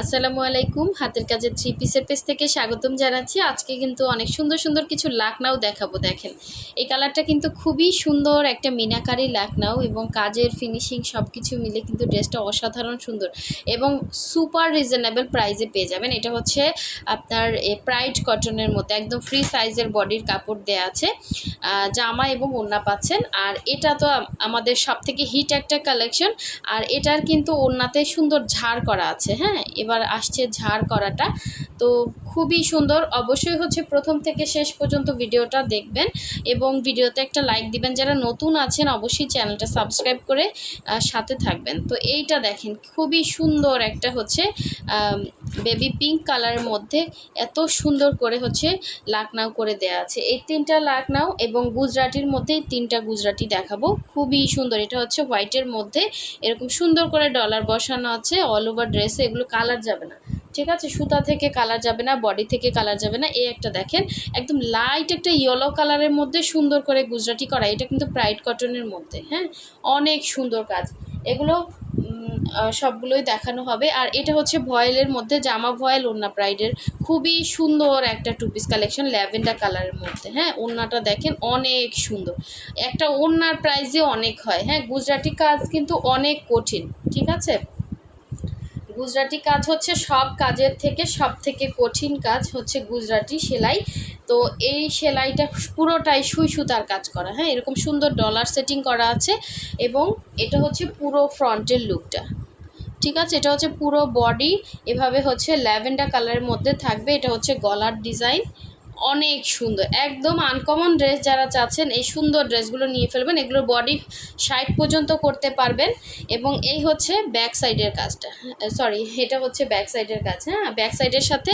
আসসালামু আলাইকুম। হাতের কাজের থ্রি পিসের পেজ থেকে স্বাগতম জানাচ্ছি। আজকে কিন্তু অনেক সুন্দর সুন্দর কিছু লাকনাও দেখাবো, দেখেন। এই কালারটা কিন্তু খুবই সুন্দর একটা মিনাকারি লাকনাও এবং কাজের ফিনিশিং সব কিছু মিলে কিন্তু ড্রেসটা অসাধারণ সুন্দর এবং সুপার রিজনেবল প্রাইসে পেয়ে যাবেন। এটা হচ্ছে আপনার প্রাইড কটনের মতো একদম ফ্রি সাইজের বডির কাপড় দেয়া আছে। জামা এবং ওড়না পাচ্ছেন। আর এটা তো আমাদের সব থেকে হিট একটা কালেকশন আর এটার কিন্তু ওড়নাতে সুন্দর ঝাড় করা আছে হ্যাঁ? এবার আসছে ঝাড় করাটা। তো খুবই সুন্দর। অবশ্যই হচ্ছে প্রথম থেকে শেষ পর্যন্ত ভিডিওটা দেখবেন এবং ভিডিওতে একটা লাইক দিবেন। যারা নতুন আছেন, অবশ্যই চ্যানেলটা সাবস্ক্রাইব করে সাথে থাকবেন। তো এইটা দেখেন, খুবই সুন্দর একটা হচ্ছে বেবি পিঙ্ক কালারের মধ্যে এত সুন্দর করে হচ্ছে লাকনাও করে দেয়া আছে। এই তিনটা লাকনাও এবং গুজরাটির মধ্যে তিনটা গুজরাটি দেখাবো। খুবই সুন্দর। এটা হচ্ছে হোয়াইটের মধ্যে। এরকম সুন্দর করে ডলার বসানো আছে অল ওভার ড্রেসে এগুলো কালার যাবে না। ঠিক আছে? সুতা থেকে কালার যাবে না বডি থেকে কালার যাবে না। এই একটা দেখেন। একদম লাইট একটা ইয়েলো কালারের মধ্যে সুন্দর করে গুজরাটি করা। এটা কিন্তু প্রাইড কটনের মধ্যে হ্যাঁ? অনেক সুন্দর কাজ। এগুলো সবগুলোই দেখানো হবে। আর এটা হচ্ছে ভয়েলের মধ্যে, জামা ভয়েল, ওড়না প্রাইডের। খুবই সুন্দর একটা টু পিস কালেকশন ল্যাভেন্ডার কালারের মধ্যে। হ্যাঁ ওড়নাটা দেখেন অনেক সুন্দর। একটা ওড়নার প্রাইসে অনেক হয়। হ্যাঁ গুজরাটি কাজ কিন্তু অনেক কঠিন, ঠিক আছে? গুজরাটি কাজ হচ্ছে সব কাজের থেকে সব থেকে কঠিন কাজ হচ্ছে গুজরাটি সেলাই। তো এই সেলাইটা পুরোটাই সুই সুতার কাজ করা হ্যাঁ? এরকম সুন্দর ডলার সেটিং করা আছে এবং এটা হচ্ছে পুরো ফ্রন্টের লুকটা ঠিক আছে? এটা হচ্ছে পুরো বডি এভাবে হচ্ছে ল্যাভেন্ডার কালারের মধ্যে থাকবে। এটা হচ্ছে গলার ডিজাইন অনেক সুন্দর। একদম আনকমন ড্রেস যারা চাচ্ছেন, এই সুন্দর ড্রেসগুলো নিয়ে ফেলবেন। এগুলোর বডি সাইড পর্যন্ত করতে পারবেন এবং এই হচ্ছে ব্যাক সাইডের কাজটা। সরি এটা হচ্ছে ব্যাক সাইডের কাজ হ্যাঁ? ব্যাক সাইডের সাথে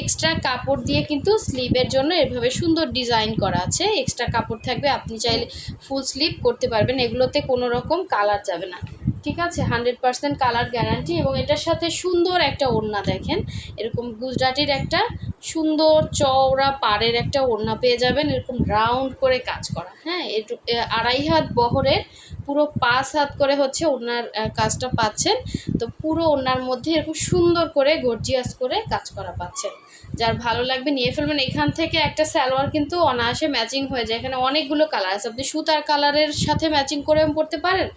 এক্সট্রা কাপড় দিয়ে কিন্তু স্লিভের জন্য এভাবে সুন্দর ডিজাইন করা আছে। এক্সট্রা কাপড় থাকবে, আপনি চাইলে ফুল স্লিভ করতে পারবেন। এগুলোতে কোনো রকম কালার যাবে না। ঠিক আছে? হান্ড্রেড পার্সেন্ট কালার গ্যারান্টি এবং এটার সাথে সুন্দর একটা ওড়না দেখেন। এরকম গুজরাটির একটা সুন্দর চওড়া পাড়ের একটা ওড়না পেয়ে যাবেন। এরকম রাউন্ড করে কাজ করা। হ্যাঁ আড়াই হাত বহরের পুরো পাঁচ হাত করে হচ্ছে ওনার কাজটা পাচ্ছেন। তো পুরো ওনার মধ্যে এরকম সুন্দর করে গর্জিয়াস করে কাজ করা পাচ্ছেন। যার ভালো লাগবে নিয়ে ফেলবেন। এখান থেকে একটা সালোয়ার কিন্তু অনায়াসে ম্যাচিং হয়ে যায়। এখানে অনেকগুলো কালার আছে। আপনি সুতার কালারের সাথে ম্যাচিং করে পরতে পারেন,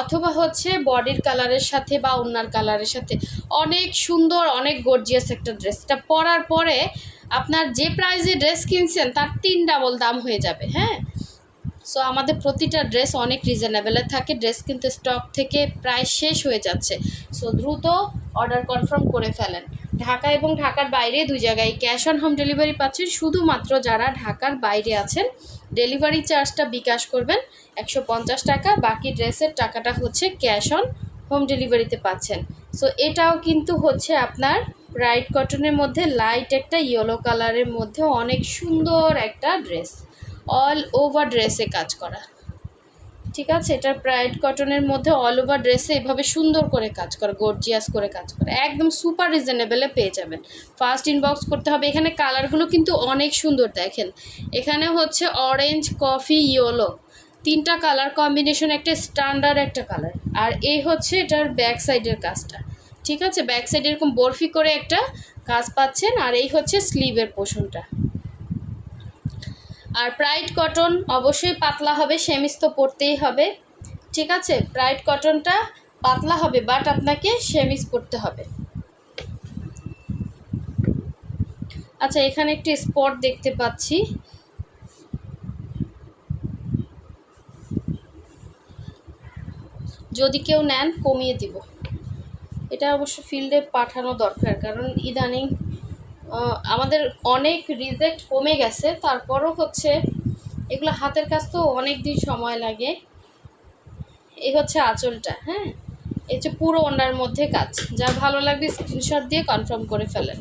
অথবা হচ্ছে বডির কালারের সাথে বা অন্যার কালারের সাথে। অনেক সুন্দর, অনেক গর্জিয়াস একটা ড্রেস এটা পরার পরে আপনার যে প্রাইজে ড্রেস কিনছেন, তার তিন ডাবল দাম হয়ে যাবে হ্যাঁ? সো আমাদের প্রতিটা ড্রেস অনেক রিজনেবেলে থাকে। ড্রেস কিন্তু স্টক থেকে প্রায় শেষ হয়ে যাচ্ছে। সো দ্রুত অর্ডার কনফার্ম করে ফেলেন। ঢাকা এবং ঢাকার বাইরে দুই জায়গায় ক্যাশ অন হোম ডেলিভারি পাচ্ছেন শুধুমাত্র যারা ঢাকার বাইরে আছেন। ডেলিভারি চার্জটা বিকাশ করবেন, একশো পঞ্চাশ টাকা, বাকি ড্রেসের টাকাটা হচ্ছে ক্যাশ অন হোম ডেলিভারিতে পাচ্ছেন। সো এটাও কিন্তু হচ্ছে আপনার ব্রাইট কটনের মধ্যে লাইট একটা ইয়েলো কালারের মধ্যে অনেক সুন্দর একটা ড্রেস। অল ওভার ড্রেসে কাজ করা। ঠিক আছে? এটার প্রাইড কটনের মধ্যে অল ওভার ড্রেসে এভাবে সুন্দর করে কাজ করে গর্জিয়াস করে কাজ করে। একদম সুপার রিজনেবলে পেয়ে যাবেন। ফার্স্ট ইনবক্স করতে হবে। এখানে কালারগুলো কিন্তু অনেক সুন্দর, দেখেন। এখানে হচ্ছে অরেঞ্জ কফি ইয়েলো তিনটা কালার কম্বিনেশন একটা স্ট্যান্ডার্ড একটা কালার আর এই হচ্ছে এটার ব্যাক সাইডের কাজটা। ঠিক আছে? ব্যাক সাইডে এরকম বরফি করে একটা কাজ পাচ্ছেন। আর এই হচ্ছে স্লিভের পোষণটা। আর প্রাইড কটন অবশ্যই পাতলা হবে সেমিস তো পরতেই হবে। ঠিক আছে? প্রাইড কটনটা পাতলা হবে বাট আপনাকে সেমিস পরতে হবে। আচ্ছা এখানে একটি স্পট দেখতে পাচ্ছি। যদি কেউ নেন, কমিয়ে দিব। এটা অবশ্য ফিল্ডে পাঠানো দরকার, কারণ ইদানিং আমাদের অনেক রিজেক্ট কমে গেছে, তারপরও হচ্ছে এগুলো হাতের কাজ তো অনেক দিন সময় লাগে। এই হচ্ছে আঁচলটা হ্যাঁ? এই হচ্ছে পুরো ওনার মধ্যে কাজ, যা ভালো লাগবে স্ক্রিনশট দিয়ে কনফার্ম করে ফেলেন।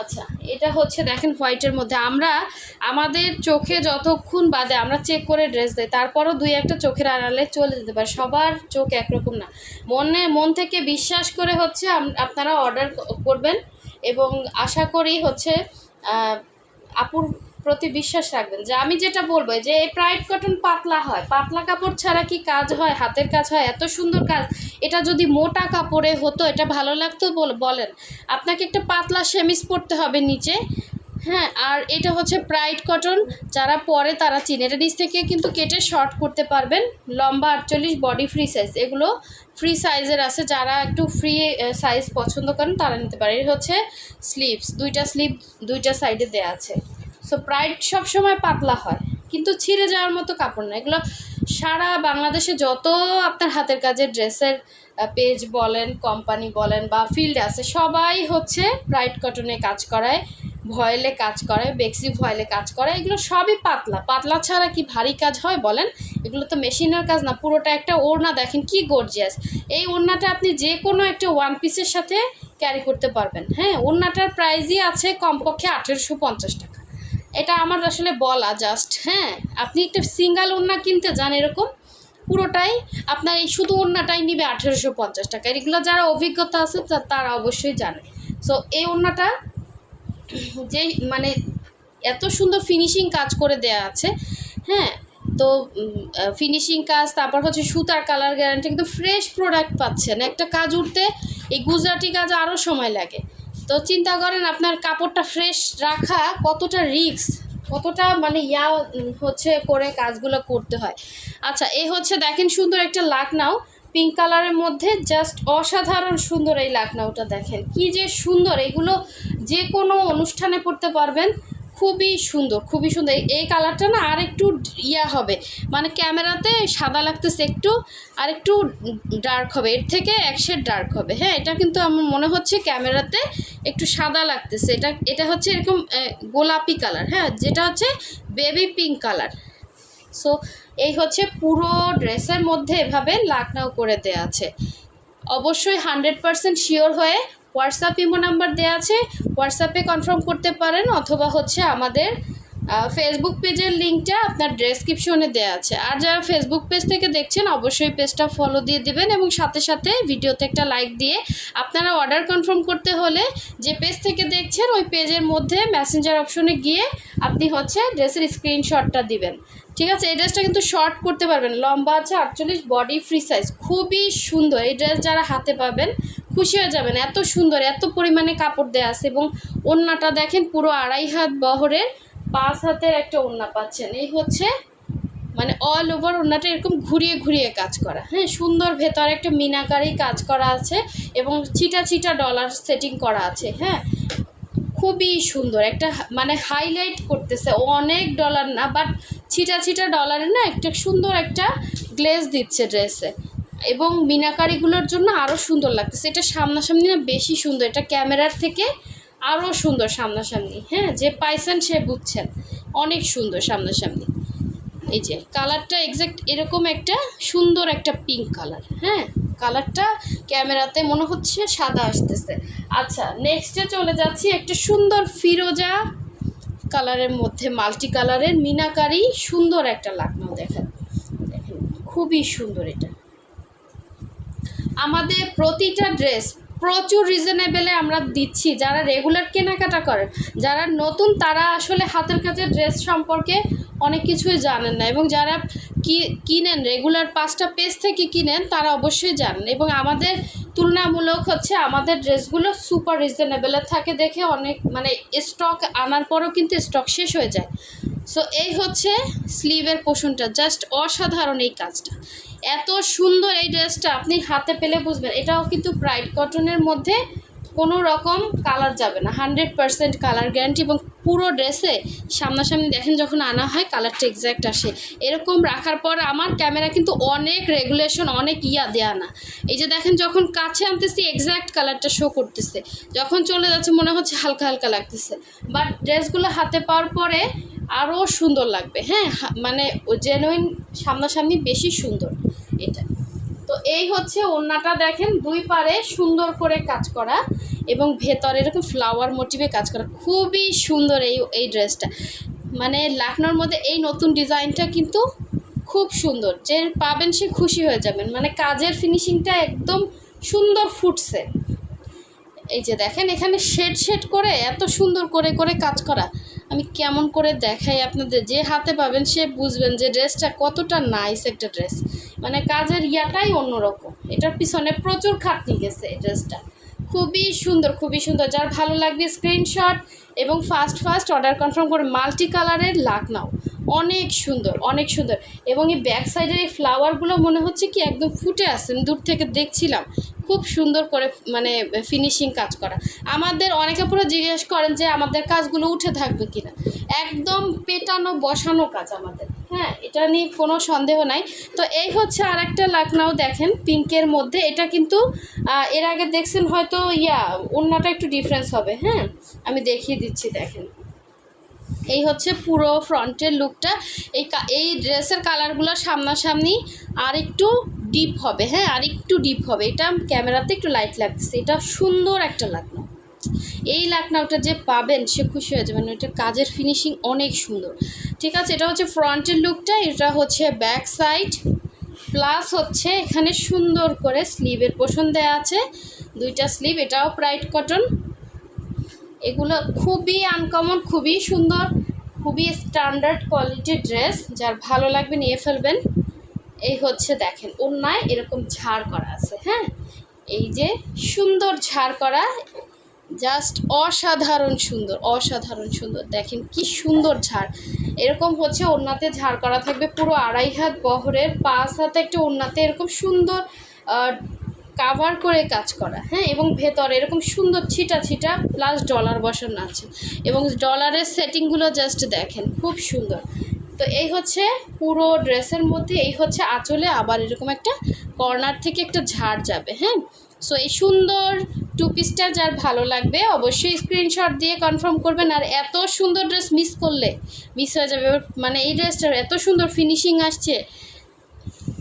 আচ্ছা এটা হচ্ছে দেখেন হোয়াইটের মধ্যে, আমরা আমাদের চোখে যতক্ষণ বাদে আমরা চেক করে ড্রেস দেয় তারপরও দুই একটা চোখের আড়ালে চলে যেতে পারে, সবার চোখ একরকম না। মনে, মন থেকে বিশ্বাস করে হচ্ছে আপনারা অর্ডার করবেন। এবং আশা করি হচ্ছে আপুর প্রতি বিশ্বাস রাখবেন যে আমি যেটা বলব যে এই প্রাইড কটন পাতলা হয়, পাতলা কাপড় ছাড়া কি কাজ হয়, হাতের কাজ হয়, এত সুন্দর কাজ, এটা যদি মোটা কাপড়ে হতো, এটা ভালো লাগতো বল- বলেন। আপনাকে একটা পাতলা সেমিস পরতে হবে নিচে হ্যাঁ আর এটা হচ্ছে প্রাইড কটন যারা পরে তারা চিনে। এটা নিচ থেকে কিন্তু কেটে শর্ট করতে পারবেন। লম্বা আটচল্লিশ বডি ফ্রি সাইজ এগুলো ফ্রি সাইজের আছে। যারা একটু ফ্রি সাইজ পছন্দ করেন, তারা নিতে পারে। এটা হচ্ছে স্লিভস দুইটা স্লিভ দুইটা সাইডে দেওয়া আছে। সো প্রাইড সবসময় পাতলা হয়। কিন্তু ছিঁড়ে যাওয়ার মতো কাপড় না। এগুলো সারা বাংলাদেশে যত আপনার হাতের কাজের ড্রেসের পেজ বলেন কোম্পানি বলেন বা ফিল্ড আছে, সবাই হচ্ছে ব্রাইট কটনে কাজ করায়। ভয়েলে কাজ করে বেক্সি ভয়েলে কাজ করে এগুলো সবই পাতলা। পাতলা ছাড়া কি ভারী কাজ হয় বলেন? এগুলো তো মেশিনের কাজ না, পুরোটা একটা ওড়না দেখেন কি গর্জিয়াস এই ওড়নাটা আপনি যে কোনো একটা ওয়ান পিসের সাথে ক্যারি করতে পারবেন হ্যাঁ? ওড়নাটার প্রাইসই আছে কমপক্ষে আঠেরোশো পঞ্চাশ টাকা। এটা আমার আসলে বলা জাস্ট হ্যাঁ? আপনি একটা সিঙ্গেল ওড়না কিনতে যান এরকম, পুরোটাই আপনার এই শুধু ওড়নাটাই নিবে আঠেরোশো পঞ্চাশ টাকা। এগুলো যারা অভিজ্ঞতা আছে তারা অবশ্যই জানে। সো এই ওড়নাটা যে মানে এত সুন্দর ফিনিশিং কাজ করে দেয়া আছে হ্যাঁ? তো ফিনিশিং কাজ, তারপর হচ্ছে সুতার কালার গ্যারান্টি কিন্তু ফ্রেশ প্রোডাক্ট পাচ্ছেন। একটা কাজ উঠতে এই গুজরাটি কাজ আরও সময় লাগে। তো চিন্তা করেন আপনার কাপড়টা ফ্রেশ রাখা কতটা রিস্ক কতটা মানে ইয়া হচ্ছে করে কাজগুলো করতে হয়। আচ্ছা এ হচ্ছে দেখেন সুন্দর একটা লাকনাও। পিঙ্ক কালারের মধ্যে জাস্ট অসাধারণ সুন্দর এই লাকনাউটা দেখেন। কি যে সুন্দর, এগুলো যে কোনো অনুষ্ঠানে পড়তে পারবেন। খুবই সুন্দর খুবই সুন্দর। এই- কালারটা না আর একটু ইয়া হবে। মানে ক্যামেরাতে সাদা লাগতেছে একটু আর একটু ডার্ক হবে। এর থেকে এক শেড ডার্ক হবে। হ্যাঁ এটা কিন্তু আমার মনে হচ্ছে ক্যামেরাতে একটু সাদা লাগতেছে। এটা এটা হচ্ছে এরকম গোলাপি কালার। হ্যাঁ যেটা হচ্ছে বেবি পিঙ্ক কালার। সো এই হচ্ছে পুরো ড্রেসের মধ্যে এভাবে লাকনাও করে দেওয়া আছে। অবশ্যই হান্ড্রেড পারসেন্ট শিওর হয়ে হোয়াটসঅ্যাপ ইমো নাম্বার দেওয়া আছে। হোয়াটসঅ্যাপে কনফার্ম করতে পারেন অথবা হচ্ছে আমাদের ফেসবুক পেজের লিঙ্কটা আপনার ডেসক্রিপশনে দেওয়া আছে। আর যারা ফেসবুক পেজ থেকে দেখছেন, অবশ্যই পেজটা ফলো দিয়ে দিবেন এবং সাথে সাথে ভিডিওতে একটা লাইক দিয়ে আপনারা অর্ডার কনফার্ম করতে হলে যে পেজ থেকে দেখছেন, ওই পেজের মধ্যে মেসেঞ্জার অপশনে গিয়ে আপনি হচ্ছে ড্রেসের স্ক্রিনশটটা দিবেন। ঠিক আছে? এই ড্রেসটা কিন্তু শর্ট করতে পারবেন। লম্বা আছে আটচল্লিশ বডি ফ্রি সাইজ খুবই সুন্দর। এই ড্রেস যারা হাতে পাবেন খুশি হয়ে যাবেন। এত সুন্দর, এত পরিমাণে কাপড় দেওয়া আছে এবং ওড়নাটা দেখেন পুরো আড়াই হাত বহরের, পাঁচ হাতের একটা ওড়না পাচ্ছেন। এই হচ্ছে মানে অল ওভার ওড়নাটা এরকম ঘুরিয়ে ঘুরিয়ে কাজ করা। হ্যাঁ সুন্দর ভেতরে একটা মিনাকারি কাজ করা আছে এবং ছিটা ছিটা ডলার সেটিং করা আছে। হ্যাঁ খুবই সুন্দর। একটা মানে হাইলাইট করতেছে। অনেক ডলার না বাট ছিটা ছিটা ডলারে না একটা সুন্দর একটা গ্লেজ দিচ্ছে ড্রেসে এবং মিনাকারিগুলোর জন্য আরও সুন্দর লাগতেছে। এটা সামনাসামনি না বেশি সুন্দর, এটা ক্যামেরার থেকে আরও সুন্দর সামনাসামনি। হ্যাঁ যে পাইছেন সে বুঝছেন। অনেক সুন্দর সামনাসামনি। এই যে, কালারটা এক্স্যাক্ট এরকম একটা সুন্দর একটা পিঙ্ক কালার হ্যাঁ কালারটা ক্যামেরাতে মনে হচ্ছে সাদা আসতেছে। আচ্ছা নেক্সটে চলে যাচ্ছি একটা সুন্দর ফিরোজা কালারের মধ্যে মাল্টি কালারের মিনাকারি, সুন্দর একটা লাকনাও দেখেন। দেখেন, খুবই সুন্দর এটা। আমাদের প্রতিটা ড্রেস প্রচুর রিজনেবেলে আমরা দিচ্ছি। যারা রেগুলার কেনাকাটা করেন যারা নতুন, তারা আসলে হাতের কাজের ড্রেস সম্পর্কে অনেক কিছুই জানেন না এবং যারা কি, কিনেন রেগুলার পাঁচটা পেজ থেকে কিনেন, তারা অবশ্যই জানেন এবং আমাদের তুলনামূলক হচ্ছে আমাদের ড্রেসগুলো সুপার রিজনেবেলে থাকে দেখে অনেক মানে স্টক আনার পরও কিন্তু স্টক শেষ হয়ে যায়। সো এই হচ্ছে স্লিভের পোষণটা জাস্ট অসাধারণ এই কাজটা। এত সুন্দর এই ড্রেসটা আপনি হাতে পেলে বুঝবেন। এটাও কিন্তু প্রাইড কটনের মধ্যে কোনো রকম কালার যাবে না। হান্ড্রেড পারসেন্ট কালার গ্যারান্টি এবং পুরো ড্রেসে সামনাসামনি দেখেন যখন আনা হয় কালারটা এক্স্যাক্ট আসে। এরকম রাখার পর আমার ক্যামেরা কিন্তু অনেক রেগুলেশন অনেক ইয়া দেয়া না। এই যে দেখেন যখন কাছে আনতেছি এক্স্যাক্ট কালারটা শো করতেছে। যখন চলে যাচ্ছে মনে হচ্ছে হালকা হালকা লাগতেছে। বাট ড্রেসগুলো হাতে পাওয়ার পরে আরও সুন্দর লাগবে। হ্যাঁ মানে জেনুইন সামনাসামনি বেশি সুন্দর। এটা। তো এই হচ্ছে ওড়নাটা দেখেন, দুই পারে সুন্দর করে কাজ করা এবং ভেতরে এরকম ফ্লাওয়ার মোটিভে কাজ করা। খুবই সুন্দর এই এই ড্রেসটা মানে লাখনৌর মধ্যে এই নতুন ডিজাইনটা কিন্তু খুব সুন্দর। যে পাবেন সে খুশি হয়ে যাবেন। মানে কাজের ফিনিশিংটা একদম সুন্দর ফুটছে। এই যে দেখেন, এখানে শেড শেড করে এত সুন্দর করে করে কাজ করা। আমি কেমন করে দেখাই আপনাদের? যে হাতে পাবেন, সে বুঝবেন যে ড্রেসটা কতটা নাইস একটা ড্রেস। মানে কাজের ইয়াটাই অন্যরকম। এটার পিছনে প্রচুর খাটনি গেছে এই ড্রেসটা। খুবই সুন্দর খুবই সুন্দর। যার ভালো লাগবে স্ক্রিনশট এবং ফাস্ট ফাস্ট অর্ডার কনফার্ম করে মাল্টি কালারের লাখ নাও অনেক সুন্দর অনেক সুন্দর। এবং এই ব্যাক সাইডের এই ফ্লাওয়ারগুলো মনে হচ্ছে কি একদম ফুটে আসছে আমি দূর থেকে দেখছিলাম। খুব সুন্দর করে মানে ফিনিশিং কাজ করা। আমাদের, অনেকে পুরো জিজ্ঞেস করেন যে আমাদের কাজগুলো উঠে থাকবে কিনা। একদম পেটানো, বসানো কাজ আমাদের। হ্যাঁ এটা নিয়ে কোনো সন্দেহ নাই। তো এই হচ্ছে আর একটা লাকনাও দেখেন, পিঙ্কের মধ্যে। এটা কিন্তু এর আগে দেখছেন হয়তো ইয়া অন্যটা একটু ডিফারেন্স হবে। হ্যাঁ আমি দেখিয়ে দিচ্ছি, দেখেন। এই হচ্ছে পুরো ফ্রন্টের লুকটা। এই এই ড্রেসের কালারগুলো সামনাসামনি আর একটু ডিপ হবে হ্যাঁ আর একটু ডিপ হবে। এটা ক্যামেরাতে একটু লাইট লাগতেছে। এটা সুন্দর একটা লাকনা। এই লাকনাওটা যে পাবেন, সে খুশি হয়ে যাবেন। এটা কাজের ফিনিশিং অনেক সুন্দর। ঠিক আছে, এটা হচ্ছে ফ্রন্টের লুকটা, এটা হচ্ছে ব্যাক সাইড প্লাস হচ্ছে এখানে সুন্দর করে স্লিভের পোষণ দেওয়া আছে। দুইটা স্লিভ এটাও প্রাইট কটন এগুলো খুবই আনকমন খুবই সুন্দর, খুবই স্ট্যান্ডার্ড কোয়ালিটির ড্রেস যার ভালো লাগবে নিয়ে ফেলবেন। এই হচ্ছে দেখেন অন্যায় এরকম ঝাড় করা আছে হ্যাঁ? এই যে সুন্দর ঝাড় করা জাস্ট অসাধারণ সুন্দর অসাধারণ সুন্দর। দেখেন কি সুন্দর ঝাড়। এরকম হচ্ছে ওড়নাতে ঝাড় করা থাকবে পুরো আড়াই হাত বহরের, পাঁচ হাতে একটা ওড়নাতে এরকম সুন্দর কাভার করে কাজ করা হ্যাঁ? এবং ভেতরে এরকম সুন্দর ছিটা ছিটা প্লাস ডলার বসানো আছে এবং ডলারের সেটিংগুলো জাস্ট দেখেন, খুব সুন্দর। তো এই হচ্ছে পুরো ড্রেসের মধ্যে, এই হচ্ছে আঁচলে আবার এরকম একটা কর্নার থেকে একটা ঝাড় যাবে হ্যাঁ? সো এই সুন্দর টু পিসটা যার ভালো লাগবে, অবশ্যই স্ক্রিনশট দিয়ে কনফার্ম করবেন। আর এত সুন্দর ড্রেস মিস করলে মিস হয়ে যাবে। মানে এই ড্রেসটার এত সুন্দর ফিনিশিং আসছে